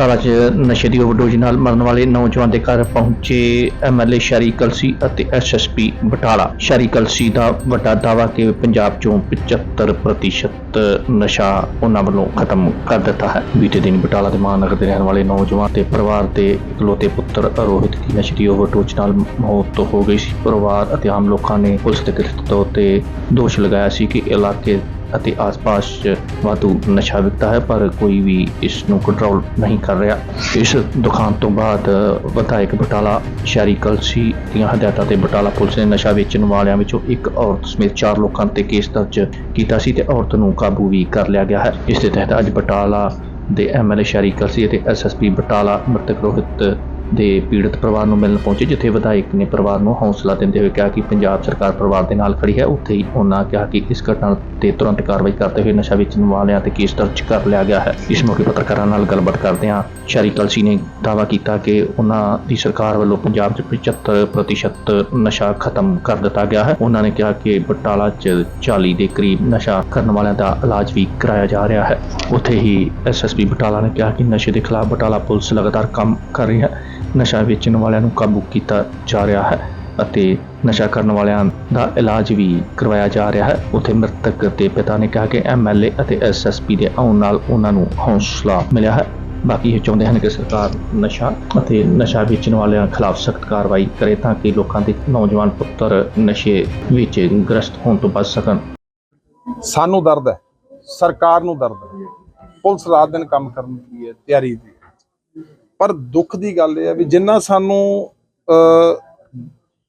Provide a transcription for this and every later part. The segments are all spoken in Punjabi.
ਬਟਾਲਾ 'ਚ ਨਸ਼ੇ ਦੀ ਓਵਰਡੋਜ਼ ਨਾਲ ਮਰਨ ਵਾਲੇ ਨੌਜਵਾਨ ਦੇ ਘਰ ਪਹੁੰਚੇ ਐਮਐਲਏ ਸ਼ਰੀ ਕਲਸੀ ਅਤੇ ਐਸਐਸਪੀ ਬਟਾਲਾ। ਸ਼ਰੀ ਕਲਸੀ ਦਾ ਵੱਡਾ ਦਾਅਵਾ ਕਿ ਪੰਜਾਬ 'ਚੋਂ 75% ਨਸ਼ਾ ਉਹਨਾਂ ਵੱਲੋਂ ਖਤਮ ਕਰ ਦਿੱਤਾ ਹੈ। ਬੀਤੇ ਦਿਨ ਬਟਾਲਾ ਦੇ ਮਹਾਨਗਰ ਦੇ ਰਹਿਣ ਵਾਲੇ ਨੌਜਵਾਨ ਤੇ ਪਰਿਵਾਰ ਦੇ ਇਕਲੌਤੇ ਪੁੱਤਰ ਰੋਹਿਤ ਦੀ ਨਸ਼ੇ ਦੀ ਓਵਰਡੋਜ਼ ਨਾਲ ਮੌਤ ਹੋ ਗਈ ਸੀ। ਪਰਿਵਾਰ ਅਤੇ ਆਮ ਲੋਕਾਂ ਨੇ ਪੁਲਿਸ ਦੇ ਗ੍ਰਿਫਤ ਤੇ ਦੋਸ਼ ਲਗਾਇਆ ਸੀ ਕਿ ਇਲਾਕੇ ਅਤੇ ਆਸ-ਪਾਸ 'ਚ ਵਾਧੂ ਨਸ਼ਾ ਵਿਕਦਾ ਹੈ, ਪਰ ਕੋਈ ਵੀ ਇਸ ਨੂੰ ਕੰਟਰੋਲ ਨਹੀਂ ਕਰ ਰਿਹਾ। ਇਸ ਦੁਕਾਨ ਤੋਂ ਬਾਅਦ ਵਿਧਾਇਕ ਬਟਾਲਾ ਸ਼ਹਿਰੀ ਕਲਸੀ ਦੀਆਂ ਹਦਾਇਤਾਂ ਤੇ ਬਟਾਲਾ ਪੁਲਿਸ ਨੇ ਨਸ਼ਾ ਵੇਚਣ ਵਾਲਿਆਂ ਵਿੱਚੋਂ ਇੱਕ ਔਰਤ ਸਮੇਤ ਚਾਰ ਲੋਕਾਂ ਤੇ ਕੇਸ ਦਰਜ ਕੀਤਾ ਸੀ ਤੇ ਔਰਤ ਨੂੰ ਕਾਬੂ ਵੀ ਕਰ ਲਿਆ ਗਿਆ ਹੈ। ਇਸ ਦੇ ਤਹਿਤ ਅੱਜ ਬਟਾਲਾ ਦੇ ਐਮਐਲਏ ਸ਼ਹਿਰੀ ਕਲਸੀ ਅਤੇ ਐਸਐਸਪੀ ਬਟਾਲਾ ਮ੍ਰਿਤਕ ਰੋਹਿਤ ਦੇ ਪੀੜਤ ਪਰਿਵਾਰ ਨੂੰ ਮਿਲਣ ਪਹੁੰਚੇ, ਜਿੱਥੇ ਵਿਧਾਇਕ ਨੇ ਪਰਿਵਾਰ ਨੂੰ ਹੌਸਲਾ ਦਿੰਦੇ ਹੋਏ ਕਿਹਾ ਕਿ ਪੰਜਾਬ ਸਰਕਾਰ ਪਰਿਵਾਰ ਦੇ ਨਾਲ ਖੜੀ ਹੈ। ਉੱਥੇ ਹੀ ਉਹਨਾਂ ਕਿਹਾ ਕਿ ਇਸ ਘਟਨਾ ਤੇ ਤੁਰੰਤ ਕਾਰਵਾਈ ਕਰਦੇ ਹੋਏ ਨਸ਼ਾ ਵੇਚਣ ਵਾਲਿਆਂ ਤੇ ਕੇਸ ਦਰਜ ਕਰ ਲਿਆ ਗਿਆ ਹੈ। ਇਸ ਮੌਕੇ ਪੱਤਰਕਾਰਾਂ ਨਾਲ ਗੱਲਬਾਤ ਕਰਦਿਆਂ ਸ਼ਰੀ ਕਲਸੀ ਨੇ ਦਾਅਵਾ ਕੀਤਾ ਕਿ ਉਹਨਾਂ ਦੀ ਸਰਕਾਰ ਵੱਲੋਂ ਪੰਜਾਬ 'ਚ 75% ਨਸ਼ਾ ਖਤਮ ਕਰ ਦਿੱਤਾ ਗਿਆ ਹੈ। ਉਹਨਾਂ ਨੇ ਕਿਹਾ ਕਿ ਬਟਾਲਾ 'ਚ 40 ਦੇ ਕਰੀਬ ਨਸ਼ਾ ਕਰਨ ਵਾਲਿਆਂ ਦਾ ਇਲਾਜ ਵੀ ਕਰਾਇਆ ਜਾ ਰਿਹਾ ਹੈ। ਉੱਥੇ ਹੀ ਐਸਐਸਪੀ ਬਟਾਲਾ ਨੇ ਕਿਹਾ ਕਿ ਨਸ਼ੇ ਦੇ ਖਿਲਾਫ ਬਟਾਲਾ ਪੁਲਿਸ ਲਗਾਤਾਰ ਕੰਮ ਕਰ ਰਹੀ ਹੈ। ਨਸ਼ਾ ਵੇਚਣ ਵਾਲਿਆਂ ਨੂੰ ਕਾਬੂ ਕੀਤਾ ਜਾ ਰਿਹਾ ਹੈ ਅਤੇ ਨਸ਼ਾ ਕਰਨ ਵਾਲਿਆਂ ਦਾ ਇਲਾਜ ਵੀ ਕਰਵਾਇਆ ਜਾ ਰਿਹਾ ਹੈ। ਉੱਥੇ ਮ੍ਰਿਤਕ ਦੇ ਪਿਤਾ ਨੇ ਕਿਹਾ ਕਿ ਐਮਐਲਏ ਅਤੇ ਐਸਐਸਪੀ ਦੇ ਆਉਣ ਨਾਲ ਉਹਨਾਂ ਨੂੰ ਹੌਸਲਾ ਮਿਲਿਆ ਹੈ। ਬਾਕੀ ਇਹ ਚਾਹੁੰਦੇ ਹਨ ਕਿ ਸਰਕਾਰ ਨਸ਼ਾ ਅਤੇ ਨਸ਼ਾ ਵੇਚਣ ਵਾਲਿਆਂ ਖਿਲਾਫ ਸਖਤ ਕਾਰਵਾਈ ਕਰੇ ਤਾਂ ਕਿ ਲੋਕਾਂ ਦੇ ਨੌਜਵਾਨ ਪੁੱਤਰ ਨਸ਼ੇ ਵਿੱਚ ਗ੍ਰਸਤ ਹੋਣ ਤੋਂ ਬਚ ਸਕਣ। ਸਾਨੂੰ ਦਰਦ ਹੈ। ਸਰਕਾਰ ਨੂੰ ਦਰਦ ਹੈ। ਪੁਲਿਸ ਰਾਤ ਦਿਨ ਕੰਮ ਕਰਨ ਦੀ ਹੈ, ਤਿਆਰੀ ਦੀ। ਪਰ ਦੁੱਖ ਦੀ ਗੱਲ ਇਹ ਹੈ ਵੀ ਜਿੰਨਾ ਸਾਨੂੰ ਅ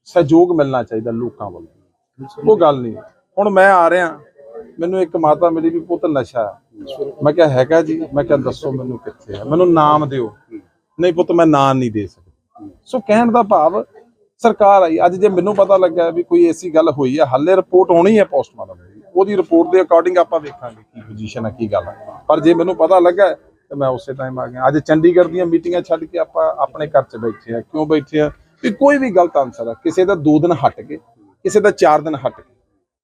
ਸਹਿਯੋਗ ਮਿਲਣਾ ਚਾਹੀਦਾ ਲੋਕਾਂ ਵੱਲੋਂ। ਉਹ ਗੱਲ ਨਹੀਂ। ਹੁਣ ਮੈਂ ਆ ਰਿਹਾ, ਮੈਨੂੰ ਇੱਕ ਮਾਤਾ ਮਿਲੀ ਵੀ ਪੁੱਤ ਨਸ਼ਾ ਮੈਂ ਕਿਹਾ, ਹੈਗਾ ਜੀ। ਮੈਂ ਕਿਹਾ, ਦੱਸੋ ਮੈਨੂੰ ਕਿੱਥੇ ਹੈ। ਮੈਨੂੰ ਨਾਮ ਦਿਓ। ਨਹੀਂ ਪੁੱਤ, ਮੈਂ ਨਾਂ ਨਹੀਂ ਦੇ ਸਕਦਾ। ਸੋ ਕਹਿਣ ਦਾ ਭਾਵ, ਸਰਕਾਰ ਆਈ। ਅੱਜ ਜੇ ਮੈਨੂੰ ਪਤਾ ਲੱਗਾ ਵੀ ਕੋਈ ਐਸੀ ਗੱਲ ਹੋਈ ਹੈ, ਹਾਲੇ ਰਿਪੋਰਟ ਹੋਣੀ ਹੈ ਪੋਸਟਮਾਰਟਮ ਦੀ। ਉਹਦੀ ਰਿਪੋਰਟ ਦੇ ਅਕੋਰਡਿੰਗ ਆਪਾਂ ਵੇਖਾਂਗੇ ਕੀ ਪੋਜੀਸ਼ਨ ਹੈ, ਕੀ ਗੱਲ ਹੈ। ਪਰ ਜੇ ਮੈਨੂੰ ਪਤਾ ਲੱਗਾ ਤੇ ਮੈਂ ਉਸੇ ਟਾਈਮ ਆ ਗਿਆ। ਅੱਜ ਚੰਡੀਗੜ੍ਹ ਦੀਆਂ ਮੀਟਿੰਗਾਂ ਛੱਡ ਕੇ ਆਪਾਂ ਆਪਣੇ ਘਰ 'ਚ ਬੈਠੇ ਆ। ਕਿਉਂ ਬੈਠੇ ਆ? ਵੀ ਕੋਈ ਵੀ ਗਲਤ ਆਨਸਰ ਆ। ਕਿਸੇ ਦਾ 2 ਦਿਨ ਹਟ ਕੇ ਕਿਸੇ ਦਾ 4 ਦਿਨ ਹਟ ਕੇ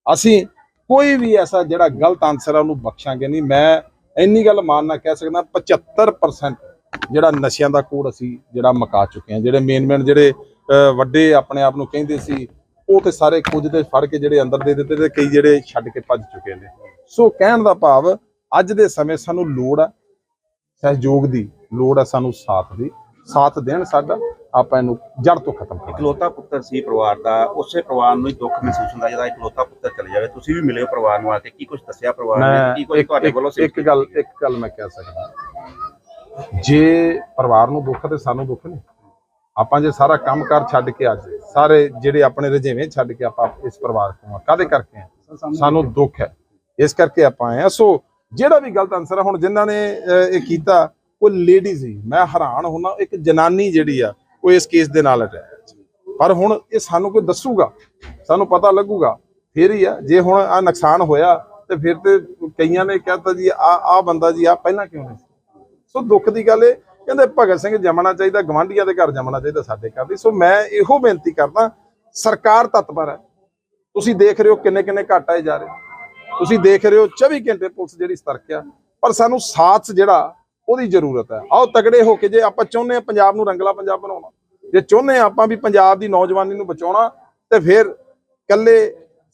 ਅਸੀਂ ਕੋਈ ਵੀ ਐਸਾ ਜਿਹੜਾ ਗਲਤ ਆਨਸਰ ਆ ਉਹਨੂੰ ਬਖਸ਼ਾਂਗੇ ਨਹੀਂ। ਮੈਂ ਇੰਨੀ ਗੱਲ ਮਾਨਣਾ ਕਹਿ ਸਕਦਾ 75% ਜਿਹੜਾ ਨਸ਼ਿਆਂ ਦਾ ਕੋੜ ਅਸੀਂ ਜਿਹੜਾ ਮਕਾ ਚੁੱਕੇ ਹਾਂ ਜਿਹੜੇ ਮੇਨ ਮੇਨ ਜਿਹੜੇ ਅਹ, ਵੱਡੇ ਆਪਣੇ ਆਪ ਨੂੰ ਕਹਿੰਦੇ ਸੀ ਉਹ ਤੇ ਸਾਰੇ ਕੁਝ ਦੇ ਫੜ ਕੇ ਜਿਹੜੇ ਅੰਦਰ ਦੇ ਦਿੱਤੇ ਤੇ ਕਈ ਜਿਹੜੇ ਛੱਡ ਕੇ ਭੱਜ ਚੁੱਕੇ ਨੇ। ਸੋ ਕਹਿਣ ਦਾ ਭਾਵ ਅੱਜ ਦੇ ਸਮੇਂ ਸਾਨੂੰ ਲੋੜ ਆ ਸਹਿਯੋਗ ਦੀ ਲੋੜ ਹੈ ਸਾਨੂੰ ਸਾਥ ਦੀ ਸਾਥ ਦੇਣ ਸਾਡਾ ਆਪਾਂ ਇਹਨੂੰ ਜੜ ਤੋਂ ਖਤਮ ਕਰਾਂਗੇ। ਇਕਲੌਤਾ ਪੁੱਤਰ ਸੀ ਪਰਿਵਾਰ ਦਾ ਉਸੇ ਪਰਿਵਾਰ ਨੂੰ ਹੀ ਦੁੱਖ ਮਹਿਸੂਸ ਹੁੰਦਾ ਜਦੋਂ ਇਕਲੌਤਾ ਪੁੱਤਰ ਚਲੇ ਜਾਵੇ। ਤੁਸੀਂ ਵੀ ਮਿਲੇ ਹੋ ਪਰਿਵਾਰ ਨੂੰ ਆ ਕੇ ਕੀ ਕੁਝ ਦੱਸਿਆ ਪਰਿਵਾਰ ਨੇ? ਕੀ ਕੁਝ ਤੁਹਾਡੇ ਵੱਲੋਂ ਇੱਕ- ਇੱਕ ਗੱਲ ਇੱਕ ਗੱਲ ਮੈਂ ਕਹਿ ਸਕਦਾ। ਜੇ ਪਰਿਵਾਰ ਨੂੰ ਦੁੱਖ ਹੈ ਤੇ ਸਾਨੂੰ ਦੁੱਖ ਨਹੀਂ ਆਪਾਂ ਜੇ ਸਾਰਾ ਕੰਮ ਕਰ ਛੱਡ ਕੇ ਅੱਜ ਸਾਰੇ ਜਿਹੜੇ ਆਪਣੇ ਰਜੇਵੇਂ ਛੱਡ ਕੇ ਆਪਾਂ ਇਸ ਪਰਿਵਾਰ ਤੋਂ ਆ ਕਾਦੇ ਕਰਕੇ ਆ? ਸਾਨੂੰ ਦੁੱਖ ਹੈ। ਇਸ ਕਰਕੇ ਆਪਾਂ ਆਏ ਆ ਸੋ ਜਿਹੜਾ ਵੀ ਗਲਤ ਆਨਸਰ ਆ, ਹੁਣ ਜਿਨ੍ਹਾਂ ਨੇ ਇਹ ਕੀਤਾ, ਉਹ ਲੇਡੀ ਸੀ ਮੈਂ ਹੈਰਾਨ ਹੁਣਾ ਇੱਕ ਜਨਾਨੀ ਜਿਹੜੀ ਆ, ਉਹ ਇਸ ਕੇਸ ਦੇ ਨਾਲ ਅਟੈਚ ਪਰ ਹੁਣ ਇਹ ਸਾਨੂੰ ਕੋਈ ਦੱਸੂਗਾ? ਸਾਨੂੰ ਪਤਾ ਲੱਗੂਗਾ। ਫਿਰ ਹੀ ਆ, ਜੇ ਹੁਣ ਆ ਨੁਕਸਾਨ ਹੋਇਆ, ਤੇ ਫਿਰ ਤੇ ਕਈਆਂ ਨੇ ਕਹਿਤਾ ਜੀ, ਆ ਆ ਬੰਦਾ ਜੀ ਆ ਪਹਿਲਾਂ ਕਿਉਂ ਨਹੀਂ ਸੀ? ਸੋ ਦੁੱਖ ਦੀ ਗੱਲ ਇਹ, ਕਹਿੰਦੇ ਭਗਤ ਸਿੰਘ ਜੰਮਣਾ ਚਾਹੀਦਾ, ਗਵਾਂਢੀਆਂ ਦੇ ਘਰ ਜੰਮਣਾ ਚਾਹੀਦਾ ਸਾਡੇ ਘਰ ਦੀ। ਸੋ ਮੈਂ ਇਹੋ ਬੇਨਤੀ ਕਰਦਾ, ਸਰਕਾਰ ਤਤਪਰ ਹੈ। ਤੁਸੀਂ ਦੇਖ ਰਹੇ ਹੋ ਕਿੰਨੇ ਕਿੰਨੇ ਘਟ ਆਏ ਜਾ ਰਹੇ ਤੁਸੀਂ ਦੇਖ ਰਹੇ ਹੋ 24 ਘੰਟੇ ਪੁਲਿਸ ਜਿਹੜੀ ਸਤਰਕ ਆ, ਪਰ ਸਾਨੂੰ ਸਾਥ ਜਿਹੜਾ, ਉਹਦੀ ਜ਼ਰੂਰਤ ਹੈ। ਆਓ ਤਗੜੇ ਹੋ ਕੇ ਜੇ ਆਪਾਂ ਚਾਹੁੰਦੇ ਆ ਪੰਜਾਬ ਨੂੰ ਰੰਗਲਾ ਪੰਜਾਬ ਬਣਾਉਣਾ, ਜੇ ਚਾਹੁੰਦੇ ਆ ਆਪਾਂ ਵੀ ਪੰਜਾਬ ਦੀ ਨੌਜਵਾਨੀ ਨੂੰ ਬਚਾਉਣਾ, ਤੇ ਫਿਰ ਕੱਲੇ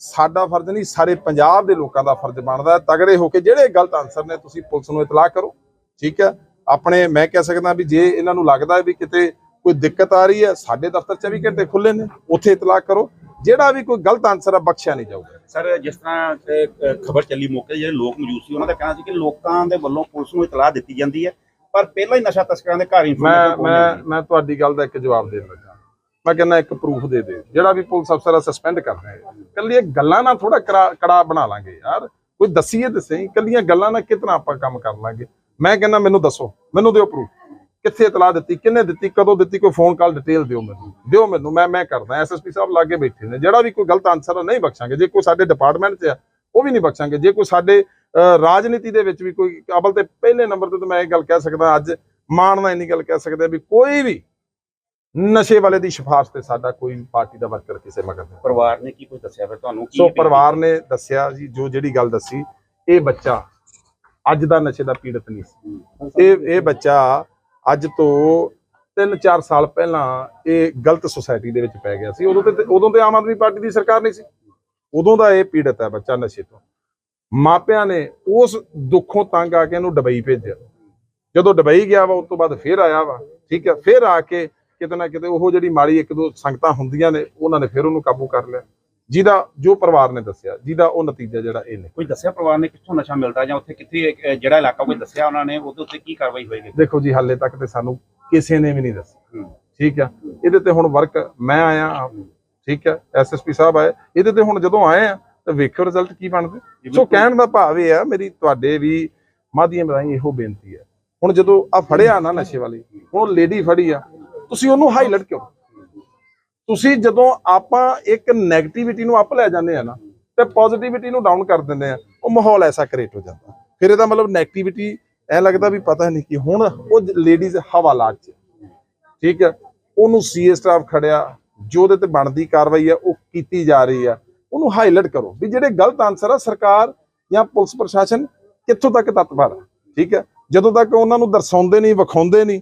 ਸਾਡਾ ਫਰਜ਼ ਨਹੀਂ, ਸਾਰੇ ਪੰਜਾਬ ਦੇ ਲੋਕਾਂ ਦਾ ਫਰਜ਼ ਬਣਦਾ। ਹੈ ਤਗੜੇ ਹੋ ਕੇ ਜਿਹੜੇ ਗਲਤ ਆਨਸਰ ਨੇ, ਤੁਸੀਂ ਪੁਲਿਸ ਨੂੰ ਇਤਲਾਹ ਕਰੋ। ਠੀਕ ਹੈ? ਆਪਣੇ ਮੈਂ ਕਹਿ ਸਕਦਾ ਵੀ ਜੇ ਇਹਨਾਂ ਨੂੰ ਲੱਗਦਾ ਵੀ ਕਿਤੇ ਕੋਈ ਦਿੱਕਤ ਆ ਰਹੀ ਹੈ, ਸਾਡੇ ਦਫ਼ਤਰ 24 ਘੰਟੇ ਖੁੱਲੇ ਨੇ, ਉੱਥੇ ਇਤਲਾਹ ਕਰੋ। ਜਿਹੜਾ ਵੀ ਕੋਈ ਗਲਤ ਆਨਸਰ ਹੈ ਬਖਸ਼ਿਆ ਨਹੀਂ ਜਾਊਗਾ। ਸਰ ਜਿਸ ਤਰ੍ਹਾਂ ਖਬਰ ਚੱਲੀ ਮੌਕੇ ਜਿਹੜੇ ਲੋਕ ਮੌਜੂਦ ਸੀ ਉਹਨਾਂ ਦਾ ਕਹਿਣਾ ਸੀ ਕਿ ਲੋਕਾਂ ਦੇ ਵੱਲੋਂ ਪੁਲਿਸ ਨੂੰ ਇਤਲਾਹ ਦਿੱਤੀ ਜਾਂਦੀ ਹੈ ਪਰ ਪਹਿਲਾਂ ਹੀ ਨਸ਼ਾ ਤਸਕਰਾਂ ਦੇ ਘਰ ਮੈਂ ਇਨਫੋਰਮੇਸ਼ਨ ਪਹੁੰਚ ਮੈਂ ਜਾਂਦੀ ਮੈਂ ਤੁਹਾਡੀ ਗੱਲ ਦਾ ਇੱਕ ਜਵਾਬ ਦੇਣ ਲੱਗਾ। ਮੈਂ ਕਹਿੰਦਾ ਇੱਕ ਪ੍ਰੂਫ ਦੇ ਦੇ ਜਿਹੜਾ ਵੀ ਪੁਲਿਸ ਅਫਸਰ ਆ ਸਸਪੈਂਡ ਕਰ ਰਹੇ ਕੱਲੀ ਇਹ ਗੱਲਾਂ ਨਾਲ ਥੋੜਾ ਕੜਾ ਬਣਾ ਲਾਂਗੇ ਯਾਰ। ਕੋਈ ਦਸੀਏ ਤੇ ਸਹੀ ਕੱਲੀਆਂ ਗੱਲਾਂ ਨਾਲ ਕਿਤਨਾ ਆਪਾਂ ਕੰਮ ਕਰ ਲਾਂਗੇ? ਮੈਂ ਕਹਿੰਦਾ ਮੈਨੂੰ ਦੱਸੋ। ਮੈਨੂੰ ਦਿਓ ਪ੍ਰੂਫ ਕਿੱਥੇ ਇਤਲਾਹ ਦਿੱਤੀ ਕਿੰਨੇ ਦਿੱਤੀ ਕਦੋਂ ਦਿੱਤੀ ਕੋਈ ਫੋਨ ਕਾਲ ਡਿਟੇਲ ਦਿਓ ਮੈਨੂੰ ਦਿਓ ਮੈਨੂੰ ਮੈਂ ਮੈਂ ਕਰਦਾ ਐਸਐਸਪੀ ਸਾਹਿਬ ਲਾਗੇ ਬੈਠੇ ਨੇ ਜਿਹੜਾ ਵੀ ਕੋਈ ਗਲਤ ਆਨਸਰ ਆ ਨਹੀਂ ਬਖਸ਼ਾਂਗੇ ਜੇ ਕੋਈ ਸਾਡੇ ਡਿਪਾਰਟਮੈਂਟ 'ਚ ਆ ਉਹ ਵੀ ਨਹੀਂ ਬਖਸ਼ਾਂਗੇ ਜੇ ਕੋਈ ਸਾਡੇ ਰਾਜਨੀਤੀ ਦੇ ਵਿੱਚ ਵੀ ਕੋਈ ਅਵਲ ਤੇ ਪਹਿਲੇ ਨੰਬਰ ਤੇ ਮੈਂ ਇਹ ਗੱਲ ਕਹਿ ਸਕਦਾ ਅੱਜ ਮਾਣ ਨਾਲ ਇੰਨੀ ਗੱਲ ਕਹਿ ਸਕਦੇ ਵੀ ਕੋਈ ਵੀ ਨਸ਼ੇ ਵਾਲੇ ਦੀ ਸਿਫਾਰਿਸ਼ ਤੇ ਸਾਡਾ ਕੋਈ ਵੀ ਪਾਰਟੀ ਦਾ ਵਰਕਰ ਕਿਸੇ ਮਗਰ ਨਹੀਂ। ਪਰਿਵਾਰ ਨੇ ਕੀ ਕੁਝ ਦੱਸਿਆ ਫਿਰ ਤੁਹਾਨੂੰ? ਕੀ ਸੋ ਪਰਿਵਾਰ ਨੇ ਦੱਸਿਆ ਜੀ ਜੋ ਜਿਹੜੀ ਗੱਲ ਦੱਸੀ ਇਹ ਬੱਚਾ ਅੱਜ ਦਾ ਨਸ਼ੇ ਦਾ ਪੀੜਤ ਨਹੀਂ ਸੀ। ਇਹ ਇਹ ਬੱਚਾ ਅੱਜ ਤੋਂ 3-4 ਸਾਲ ਪਹਿਲਾਂ ਇਹ ਗਲਤ ਸੁਸਾਇਟੀ ਦੇ ਵਿੱਚ ਪੈ ਗਿਆ ਸੀ। ਉਦੋਂ ਤੇ ਉਦੋਂ ਤੇ ਆਮ ਆਦਮੀ ਪਾਰਟੀ ਦੀ ਸਰਕਾਰ ਨਹੀਂ ਸੀ। ਉਦੋਂ ਦਾ ਇਹ ਪੀੜਤ ਹੈ ਬੱਚਾ ਨਸ਼ੇ ਤੋਂ। ਮਾਪਿਆਂ ਨੇ ਉਸ ਦੁੱਖੋਂ ਤੰਗ ਆ ਕੇ ਇਹਨੂੰ ਡਬਈ ਭੇਜਿਆ। ਜਦੋਂ ਡਬਈ ਗਿਆ ਵਾ, ਉਸ ਤੋਂ ਬਾਅਦ ਫੇਰ ਆਇਆ ਵਾ। ਠੀਕ ਹੈ, ਫੇਰ ਆ ਕੇ ਕਿਤੇ ਨਾ ਕਿਤੇ ਉਹ ਜਿਹੜੀ ਮਾੜੀ ਇੱਕ ਦੋ ਸੰਗਤਾਂ ਹੁੰਦੀਆਂ ਨੇ, ਉਹਨਾਂ ਨੇ ਫਿਰ ਉਹਨੂੰ ਕਾਬੂ ਕਰ ਲਿਆ। ਜਿਹਦਾ ਜੋ ਪਰਿਵਾਰ ਨੇ ਦੱਸਿਆ ਜਿਹਦਾ ਉਹ ਨਤੀਜਾ ਜਿਹੜਾ ਇਹ ਨੇ ਕੋਈ ਦੱਸਿਆ ਪਰਿਵਾਰ ਨੇ ਕਿੱਥੋਂ ਨਸ਼ਾ ਮਿਲਦਾ ਜਾਂ ਉੱਥੇ ਕਿੱਥੇ ਜਿਹੜਾ ਇਲਾਕਾ ਕੋਈ ਦੱਸਿਆ ਉਹਨਾਂ ਨੇ ਉਹਦੇ ਉੱਤੇ ਕੀ ਕਾਰਵਾਈ ਹੋਏਗੀ? ਦੇਖੋ ਜੀ ਹਾਲੇ ਤੱਕ ਤੇ ਸਾਨੂੰ ਕਿਸੇ ਨੇ ਵੀ ਨਹੀਂ ਦੱਸਿਆ। ਠੀਕ ਆ? ਇਹਦੇ ਤੇ ਹੁਣ ਵਰਕ ਮੈਂ ਆਇਆ ਠੀਕ ਹੈ ਐਸਐਸਪੀ ਸਾਹਿਬ ਆਏ। ਇਹਦੇ ਤੇ ਹੁਣ ਜਦੋਂ ਆਏ ਆ ਤਾਂ ਵੇਖੋ ਰਿਜ਼ਲਟ ਕੀ ਬਣਦੇ। ਸੋ ਕਹਿਣ ਦਾ ਭਾਵ ਇਹ ਆ ਮੇਰੀ ਤੁਹਾਡੇ ਵੀ ਮਾਧਿਅਮ ਰਾਹੀਂ ਇਹੋ ਬੇਨਤੀ ਹੈ ਹੁਣ ਜਦੋਂ ਆ ਫੜਿਆ ਨਾ ਨਸ਼ੇ ਵਾਲੀ ਹੁਣ ਲੇਡੀ ਫੜੀ ਆ ਤੁਸੀਂ ਉਹਨੂੰ ਹਾਈਲਾਈਟ ਕਿਉਂ? ਤੁਸੀਂ ਜਦੋਂ ਆਪਾਂ ਇੱਕ 네ਗੇਟਿਵਿਟੀ ਨੂੰ ਅਪ ਲੈ ਜਾਂਦੇ ਆ ਨਾ, ਤੇ ਪੋਜ਼ਿਟਿਵਿਟੀ ਨੂੰ ਡਾਊਨ ਕਰ ਦਿੰਦੇ ਆ, ਉਹ ਮਾਹੌਲ ਐਸਾ ਕ੍ਰੀਏਟ ਹੋ ਜਾਂਦਾ। ਫਿਰ ਇਹਦਾ ਮਤਲਬ 네ਗੇਟਿਵਿਟੀ ਐ ਲੱਗਦਾ ਵੀ ਪਤਾ ਨਹੀਂ ਕਿ ਹੁਣ ਉਹ ਲੇਡੀਜ਼ ਹਵਾਲਾਤ ਚ ਠੀਕ ਹੈ ਉਹਨੂੰ ਸੀਏ ਸਟਾਫ ਖੜਿਆ, ਜੋ ਉਹਦੇ ਤੇ ਬਣਦੀ ਕਾਰਵਾਈ ਆ, ਉਹ ਕੀਤੀ ਜਾ ਰਹੀ ਆ। ਉਹਨੂੰ ਹਾਈਲਾਈਟ ਕਰੋ ਵੀ ਜਿਹੜੇ ਗਲਤ ਆਨਸਰ ਆ, ਸਰਕਾਰ ਜਾਂ ਪੁਲਿਸ ਪ੍ਰਸ਼ਾਸਨ ਕਿੱਥੋਂ ਤੱਕ ਤਤਪਰ ਆ? ਠੀਕ ਹੈ ਜਦੋਂ ਤੱਕ ਉਹਨਾਂ ਨੂੰ ਦਰਸਾਉਂਦੇ ਨਹੀਂ, ਵਿਖਾਉਂਦੇ ਨਹੀਂ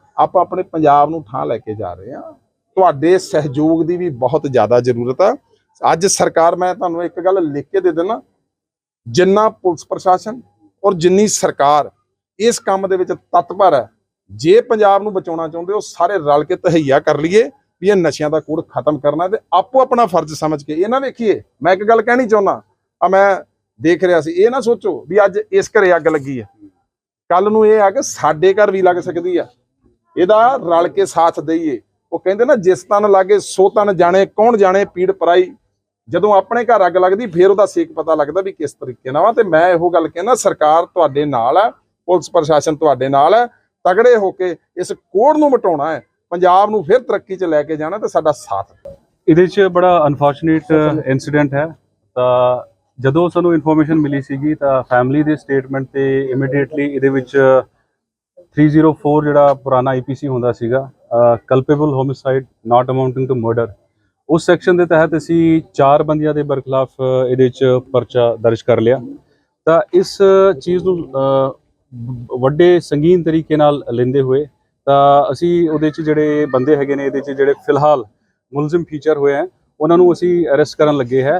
ਆਪਾਂ ਆਪਣੇ ਪੰਜਾਬ ਨੂੰ ਥਾਂ ਲੈ ਕੇ ਜਾ ਰਹੇ ਹਾਂ। ਤੁਹਾਡੇ ਸਹਿਯੋਗ ਦੀ ਵੀ ਬਹੁਤ ਜ਼ਿਆਦਾ ਜ਼ਰੂਰਤ ਆ। ਅੱਜ ਸਰਕਾਰ, ਮੈਂ ਤੁਹਾਨੂੰ ਇੱਕ ਗੱਲ ਲਿਖ ਕੇ ਦੇ ਦਿੰਦਾ, ਜਿੰਨਾ ਪੁਲਿਸ ਪ੍ਰਸ਼ਾਸਨ ਔਰ ਜਿੰਨੀ ਸਰਕਾਰ ਇਸ ਕੰਮ ਦੇ ਵਿੱਚ ਤਤਪਰ ਹੈ, ਜੇ ਪੰਜਾਬ ਨੂੰ ਬਚਾਉਣਾ ਚਾਹੁੰਦੇ ਹੋ, ਸਾਰੇ ਰਲ ਕੇ ਤਹਈਆ ਕਰ ਲਈਏ ਵੀ ਇਹ ਨਸ਼ਿਆਂ ਦਾ ਕੂੜ ਖਤਮ ਕਰਨਾ ਤੇ ਆਪੋ ਆਪਣਾ ਫਰਜ਼ ਸਮਝ ਕੇ। ਇਹ ਨਾ ਵੇਖੀਏ, ਮੈਂ ਇੱਕ ਗੱਲ ਕਹਿਣੀ ਚਾਹੁੰਦਾ, ਆ ਮੈਂ ਦੇਖ ਰਿਹਾ ਸੀ, ਇਹ ਨਾ ਸੋਚੋ ਵੀ ਅੱਜ ਇਸ ਘਰੇ ਅੱਗ ਲੱਗੀ ਹੈ। ਕੱਲ ਨੂੰ ਇਹ ਅੱਗ ਸਾਡੇ ਘਰ ਵੀ ਲੱਗ ਸਕਦੀ ਆ। ਇਹਦਾ ਰਲ ਕੇ ਸਾਥ ਦਈਏ। ਉਹ ਕਹਿੰਦੇ ਨਾ ਜਿਸ ਤਨ ਲਾਗੇ ਸੋ ਤਨ ਜਾਣੇ ਕੌਣ ਜਾਣੇ ਪੀੜ ਪਰਾਈ। ਜਦੋਂ ਆਪਣੇ ਘਰ ਅੱਗ ਲੱਗਦੀ ਫਿਰ ਉਹਦਾ ਸੇਕ ਪਤਾ ਲੱਗਦਾ ਵੀ ਕਿਸ ਤਰੀਕੇ ਨਾਲ ਵਾ ਤੇ ਮੈਂ ਇਹੋ ਗੱਲ ਕਹਿੰਦਾ ਸਰਕਾਰ ਤੁਹਾਡੇ ਨਾਲ ਹੈ ਪੁਲਿਸ ਪ੍ਰਸ਼ਾਸਨ ਤੁਹਾਡੇ ਨਾਲ ਹੈ ਤਗੜੇ ਹੋ ਕੇ ਇਸ ਕੋੜ ਨੂੰ ਮਟਾਉਣਾ ਹੈ। ਪੰਜਾਬ ਨੂੰ ਫਿਰ ਤਰੱਕੀ 'ਚ ਲੈ ਕੇ ਜਾਣਾ ਤੇ ਸਾਡਾ ਸਾਥ। ਇਹਦੇ 'ਚ ਬੜਾ ਅਨਫੋਰਚੂਨੇਟ ਇਨਸੀਡੈਂਟ ਹੈ। ਤਾਂ ਜਦੋਂ ਸਾਨੂੰ ਇਨਫੋਰਮੇਸ਼ਨ ਮਿਲੀ ਸੀਗੀ ਤਾਂ ਫੈਮਿਲੀ ਦੇ ਸਟੇਟਮੈਂਟ ਤੇ ਇਮੀਡੀਏਟਲੀ ਇਹਦੇ ਵਿੱਚ 304 ਜਿਹੜਾ ਪੁਰਾਣਾ ਆਈਪੀਸੀ ਹੁੰਦਾ ਸੀਗਾ culpable homicide not amounting to murder ਉਸ ਸੈਕਸ਼ਨ ਦੇ ਤਹਿਤ ਅਸੀਂ ਚਾਰ ਬੰਦਿਆਂ ਦੇ ਬਰਖਲਾਫ ਇਹਦੇ 'ਚ ਪਰਚਾ ਦਰਜ ਕਰ ਲਿਆ। ਤਾਂ ਇਸ ਚੀਜ਼ ਨੂੰ ਵੱਡੇ ਸੰਗੀਨ ਤਰੀਕੇ ਨਾਲ ਲੈਂਦੇ ਹੋਏ, ਤਾਂ ਅਸੀਂ ਉਹਦੇ 'ਚ ਜਿਹੜੇ ਬੰਦੇ ਹੈਗੇ ਨੇ, ਇਹਦੇ 'ਚ ਜਿਹੜੇ ਫਿਲਹਾਲ ਮੁਲਜ਼ਮ ਫੀਚਰ ਹੋਏ ਹੈ, ਉਹਨਾਂ ਨੂੰ ਅਸੀਂ ਅਰੈਸਟ ਕਰਨ ਲੱਗੇ ਹੈ।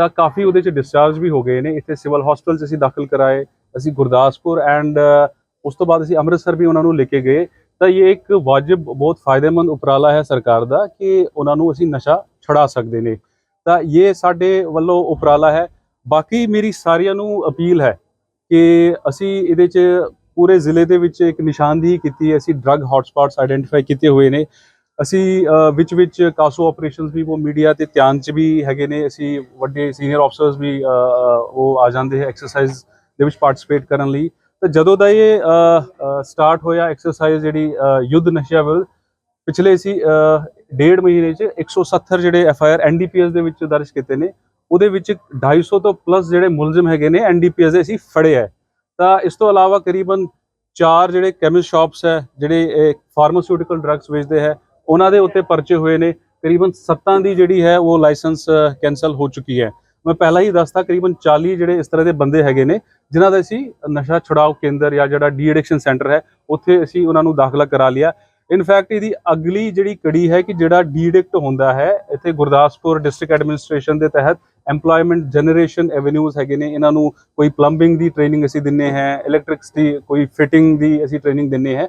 ਤਾਂ ਕਾਫੀ ਉਹਦੇ ਚ ਡਿਸਚਾਰਜ ਵੀ ਹੋ ਗਏ ਨੇ। ਇੱਥੇ ਸਿਵਲ ਹਸਪੀਟਲ ਚ ਅਸੀਂ ਦਾਖਲ ਕਰਾਏ। ਅਸੀਂ ਗੁਰਦਾਸਪੁਰ ਐਂਡ ਉਸ ਤੋਂ ਬਾਅਦ ਅਸੀਂ ਅੰਮ੍ਰਿਤਸਰ ਵੀ ਉਹਨਾਂ ਨੂੰ ਲੈ ਕੇ ਗਏ। ਤਾਂ ਇਹ ਇੱਕ ਵਾਜਬ, ਬਹੁਤ ਫਾਇਦੇਮੰਦ ਉਪਰਾਲਾ ਹੈ ਸਰਕਾਰ ਦਾ ਕਿ ਉਹਨਾਂ ਨੂੰ ਅਸੀਂ ਨਸ਼ਾ ਛੁਡਾ ਸਕਦੇ ਨੇ। ਤਾਂ ਇਹ ਸਾਡੇ ਵੱਲੋਂ ਉਪਰਾਲਾ ਹੈ। ਬਾਕੀ ਮੇਰੀ ਸਾਰਿਆਂ ਨੂੰ ਅਪੀਲ ਹੈ ਕਿ ਅਸੀਂ ਇਹਦੇ 'ਚ ਪੂਰੇ ਜ਼ਿਲ੍ਹੇ ਦੇ ਵਿੱਚ ਇੱਕ ਨਿਸ਼ਾਨਦੇਹੀ ਕੀਤੀ ਹੈ। ਅਸੀਂ ਡਰੱਗ ਹੌਟਸਪੌਟਸ ਆਈਡੈਂਟੀਫਾਈ ਕੀਤੇ ਹੋਏ ਨੇ। ਅਸੀਂ ਵਿੱਚ ਵਿੱਚ ਕਾਸੋ ਆਪਰੇਸ਼ਨਸ ਵੀ, ਉਹ ਮੀਡੀਆ ਤੇ ਧਿਆਨ 'ਚ ਵੀ ਹੈਗੇ ਨੇ। ਅਸੀਂ ਵੱਡੇ ਸੀਨੀਅਰ ਆਫਸਰਸ ਵੀ ਉਹ ਆ ਜਾਂਦੇ ਹੈ ਐਕਸਰਸਾਈਜ਼ ਦੇ ਵਿੱਚ ਪਾਰਟਿਸਿਪੇਟ ਕਰਨ ਲਈ। ਤਾਂ ਜਦੋਂ ਦਾ ਇਹ ਸਟਾਰਟ ਹੋਇਆ ਐਕਸਰਸਾਈਜ਼ ਜਿਹੜੀ ਯੁੱਧ ਨਸ਼ਿਆਂ ਵਿਰੁੱਧ ਪਿਛਲੇ ਸੀ ਡੇਢ ਮਹੀਨੇ 'ਚ 170 ਜਿਹੜੇ ਐਫ ਆਈ ਆਰ ਐਨਡੀਪੀਐਸ ਦੇ ਵਿੱਚ ਦਰਜ ਕੀਤੇ ਨੇ, ਉਹਦੇ ਵਿੱਚ 250 ਤੋਂ ਪਲੱਸ ਜਿਹੜੇ ਮੁਲਜ਼ਮ ਹੈਗੇ ਨੇ ਐਨਡੀਪੀਐਸ ਦੇ ਅਸੀਂ ਫੜੇ ਹੈ। ਤਾਂ ਇਸ ਤੋਂ ਇਲਾਵਾ ਕਰੀਬਨ ਚਾਰ ਜਿਹੜੇ ਕੈਮਿਸਟ ਸ਼ਾਪਸ ਹੈ, ਜਿਹੜੇ ਫਾਰਮਾਸਿਊਟੀਕਲ ਡਰੱਗਸ ਵੇਚਦੇ ਹੈ ਉਹਨਾਂ ਦੇ ਉੱਤੇ ਪਰਚੇ ਹੋਏ ਨੇ ਕਰੀਬਨ 7 ਦੀ ਜਿਹੜੀ ਹੈ ਉਹ ਲਾਇਸੈਂਸ ਕੈਨਸਲ ਹੋ ਚੁੱਕੀ ਹੈ। ਮੈਂ ਪਹਿਲਾਂ ਹੀ ਦੱਸਤਾ ਕਰੀਬਨ 40 ਜਿਹੜੇ ਇਸ ਤਰ੍ਹਾਂ ਦੇ ਬੰਦੇ ਹੈਗੇ ਨੇ, ਜਿਨ੍ਹਾਂ ਦਾ ਅਸੀਂ ਨਸ਼ਾ ਛੁਡਾਓ ਕੇਂਦਰ ਜਾਂ ਜਿਹੜਾ ਡੀ ਐਡਿਕਸ਼ਨ ਸੈਂਟਰ ਹੈ, ਉੱਥੇ ਅਸੀਂ ਉਹਨਾਂ ਨੂੰ ਦਾਖਲਾ ਕਰਾ ਲਿਆ। ਇਨਫੈਕਟ ਇਹਦੀ ਅਗਲੀ ਜਿਹੜੀ ਕੜੀ ਹੈ ਕਿ ਜਿਹੜਾ ਡੀ ਐਡਿਕਟ ਹੁੰਦਾ ਹੈ, ਇੱਥੇ ਗੁਰਦਾਸਪੁਰ ਡਿਸਟ੍ਰਿਕਟ ਐਡਮਿਨਿਸਟ੍ਰੇਸ਼ਨ ਦੇ ਤਹਿਤ EMPLOYMENT ਜਨਰੇਸ਼ਨ ਐਵੇਨਿਊਜ਼ ਹੈਗੇ ਨੇ। ਇਹਨਾਂ ਨੂੰ ਕੋਈ ਪਲੰਬਿੰਗ ਦੀ ਟ੍ਰੇਨਿੰਗ ਅਸੀਂ ਦਿੰਨੇ ਹੈ ਇਲੈਕਟ੍ਰਿਕਸ ਦੀ, ਕੋਈ ਫਿਟਿੰਗ ਦੀ ਅਸੀਂ ਟ੍ਰੇਨਿੰਗ ਦਿੰਨੇ ਹੈ।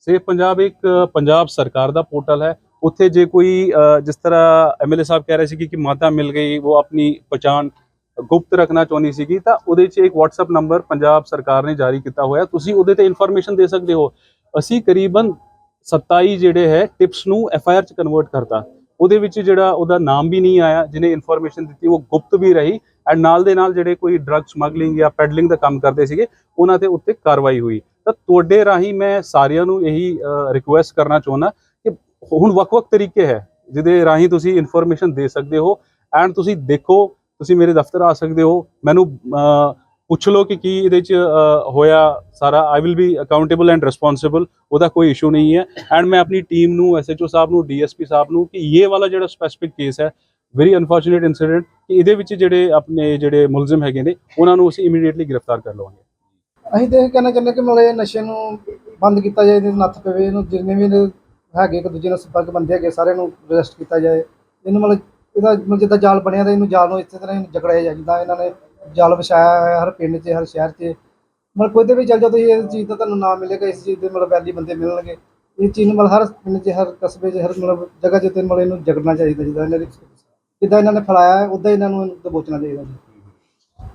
ਸੇਫ ਪੰਜਾਬ ਇੱਕ ਪੰਜਾਬ ਸਰਕਾਰ ਦਾ ਪੋਰਟਲ ਹੈ। ਉੱਥੇ ਜੇ ਕੋਈ ਜਿਸ ਤਰ੍ਹਾਂ ਐਮਐਲਏ ਸਾਹਿਬ ਕਹਿ ਰਹੇ ਸੀ ਕਿ ਮਾਤਾ ਮਿਲ ਗਈ, ਉਹ ਆਪਣੀ ਪਛਾਣ ਗੁਪਤ ਰੱਖਣਾ ਚਾਹੁੰਦੀ ਸੀਗੀ, ਤਾਂ ਉਹਦੇ 'ਚ ਇੱਕ WhatsApp ਨੰਬਰ ਪੰਜਾਬ ਸਰਕਾਰ ਨੇ ਜਾਰੀ ਕੀਤਾ ਹੋਇਆ। ਤੁਸੀਂ ਉਹਦੇ ਤੇ ਇਨਫੋਰਮੇਸ਼ਨ ਦੇ ਸਕਦੇ ਹੋ। ਅਸੀਂ ਕਰੀਬਨ 27 ਜਿਹੜੇ ਹੈ ਟਿਪਸ ਨੂੰ ਐਫਆਈਆਰ ਚ ਕਨਵਰਟ ਕਰਤਾ। ਉਹਦੇ ਵਿੱਚ ਜਿਹੜਾ ਉਹਦਾ ਨਾਮ ਵੀ ਨਹੀਂ ਆਇਆ, ਜਿਹਨੇ ਇਨਫੋਰਮੇਸ਼ਨ ਦਿੱਤੀ, ਉਹ ਗੁਪਤ ਵੀ ਰਹੀ। ਐਂਡ ਨਾਲ ਦੇ ਨਾਲ ਜਿਹੜੇ ਕੋਈ ਡਰੱਗ ਸਮਗਲਿੰਗ ਜਾਂ ਪੈਡਲਿੰਗ ਦਾ ਕੰਮ ਕਰਦੇ ਸੀਗੇ, ਉਹਨਾਂ ਤੇ ਉੱਤੇ ਕਾਰਵਾਈ ਹੋਈ। ਤਾਂ ਤੁਹਾਡੇ ਰਾਹੀਂ ਮੈਂ ਸਾਰਿਆਂ ਨੂੰ ਇਹੀ ਰਿਕੁਐਸਟ ਕਰਨਾ ਚਾਹੁੰਦਾ ਕਿ ਹੁਣ ਵੱਖ-ਵੱਖ ਤਰੀਕੇ ਹੈ ਜਿਹਦੇ ਰਾਹੀਂ ਤੁਸੀਂ ਇਨਫੋਰਮੇਸ਼ਨ ਦੇ ਸਕਦੇ ਹੋ ਐਂਡ ਤੁਸੀਂ ਦੇਖੋ, ਤੁਸੀਂ ਮੇਰੇ ਦਫ਼ਤਰ ਆ ਸਕਦੇ ਹੋ, ਮੈਨੂੰ ਪੁੱਛ ਲਓ ਕਿ ਕੀ ਇਹਦੇ ਚ ਹੋਇਆ ਸਾਰਾ I will be accountable and responsible ਉਹਦਾ ਕੋਈ ਇਸ਼ੂ ਨਹੀਂ ਹੈ ਐਂਡ ਮੈਂ ਆਪਣੀ ਟੀਮ ਨੂੰ ਐਸਐਚਓ ਸਾਹਿਬ ਨੂੰ ਡੀਐਸਪੀ ਸਾਹਿਬ ਨੂੰ ਕਿ ਇਹ ਵਾਲਾ ਜਿਹੜਾ ਸਪੈਸੀਫਿਕ ਕੇਸ ਹੈ ਵੈਰੀ ਅਨਫੋਰਚੂਨੇਟ ਇਨਸੀਡੈਂਟ ਕਿ ਇਹਦੇ ਵਿੱਚ ਜਿਹੜੇ ਆਪਣੇ ਜਿਹੜੇ ਮੁਲਜ਼ਮ ਹੈਗੇ ਨੇ, ਉਹਨਾਂ ਨੂੰ ਅਸੀਂ ਇਮੀਡੀਏਟਲੀ ਗ੍ਰਿਫਤਾਰ ਕਰ ਲਵਾਂਗੇ। ਅਸੀਂ ਤਾਂ ਇਹ ਕਹਿਣਾ ਚਾਹੁੰਦੇ ਕਿ ਮਤਲਬ ਇਹ ਨਸ਼ੇ ਨੂੰ ਬੰਦ ਕੀਤਾ ਜਾਏ, ਇਹਦੇ ਨੱਥ ਪਵੇ, ਇਹਨੂੰ ਜਿੰਨੇ ਵੀ ਇਹਦੇ ਹੈਗੇ, ਇੱਕ ਦੂਜੇ ਨਾਲ ਸੰਪਰਕ ਬੰਦੇ ਹੈਗੇ, ਸਾਰਿਆਂ ਨੂੰ ਅਰੈਸਟ ਕੀਤਾ ਜਾਏ। ਇਹਨੂੰ ਮਤਲਬ ਇਹਦਾ ਮਤਲਬ ਜਿੱਦਾਂ ਜਾਲ ਬਣਿਆ ਤਾਂ ਇਹਨੂੰ ਜਾਲ ਨੂੰ ਇਸੇ ਤਰ੍ਹਾਂ ਹੀ ਜਕੜਿਆ ਜਾਏ, ਜਿੱਦਾਂ ਇਹਨਾਂ ਨੇ ਜਾਲ ਵਿਛਾਇਆ ਹੋਇਆ ਹਰ ਪਿੰਡ 'ਚ, ਹਰ ਸ਼ਹਿਰ 'ਚ। ਮਤਲਬ ਕੋਈ ਤੇ ਵੀ ਚੱਲ ਜਾਓ, ਤੁਸੀਂ ਇਸ ਚੀਜ਼ ਦਾ ਤੁਹਾਨੂੰ ਨਾਮ ਮਿਲੇਗਾ, ਇਸ ਚੀਜ਼ ਦੇ ਮਤਲਬ ਵੈਲੀ ਬੰਦੇ ਮਿਲਣਗੇ। ਇਹ ਚੀਜ਼ ਨੂੰ ਮਤਲਬ ਹਰ ਪਿੰਡ 'ਚ, ਹਰ ਕਸਬੇ 'ਚ, ਹਰ ਮਤਲਬ ਜਗ੍ਹਾ 'ਚ ਤੇ ਮਤਲਬ ਇਹਨੂੰ ਜਕੜਨਾ ਚਾਹੀਦਾ, ਜਿੱਦਾਂ ਇਹਨਾਂ ਨੇ ਜਿੱਦਾਂ ਇਹਨਾਂ ਨੇ ਫੈਲਾਇਆ ਹੈ ਉਦਾਂ ਇਹਨਾਂ ਨੂੰ ਦਬੋਚਣਾ ਚਾਹੀਦਾ। ਜੀ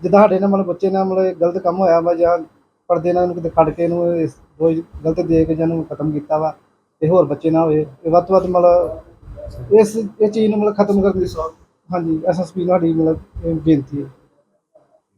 ਜਿੱਦਾਂ ਸਾਡੇ ਨਾਲ ਮਤਲਬ ਬੱਚੇ ਨਾਲ ਮਤਲਬ ਗਲਤ ਕੰਮ ਹੋਇਆ ਵਾ ਜਾਂ ਪਰਦੇ ਇਹਨਾਂ ਨੂੰ ਕਿਤੇ ਖੜ ਕੇ ਇਹਨੂੰ ਇਸ ਰੋਜ਼ ਗਲਤ ਦੇ ਕੇ ਜਾਂ ਖਤਮ ਕੀਤਾ ਵਾ ਤੇ ਹੋਰ ਬੱਚੇ ਨਾ ਹੋਏ। ਇਹ ਵੱਧ ਤੋਂ ਵੱਧ ਮਤਲਬ ਇਸ, ਇਹ ਚੀਜ਼ ਨੂੰ ਮਤਲਬ ਖਤਮ ਕਰਨ ਦੀ ਹਾਂਜੀ ਐਸਐਸਪੀ ਸਾਡੀ ਮਤਲਬ ਇਹ ਬੇਨਤੀ ਹੈ।